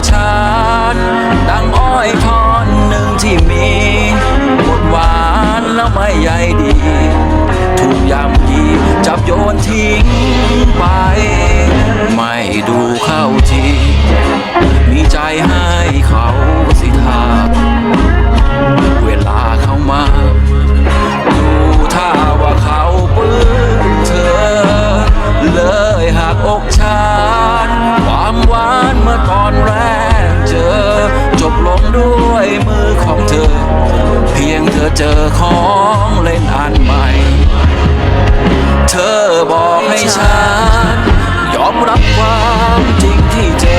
time. เจอของเล่นอันใหม่ เธอบอกให้ฉัน ยอมรับความจริงที่เจอ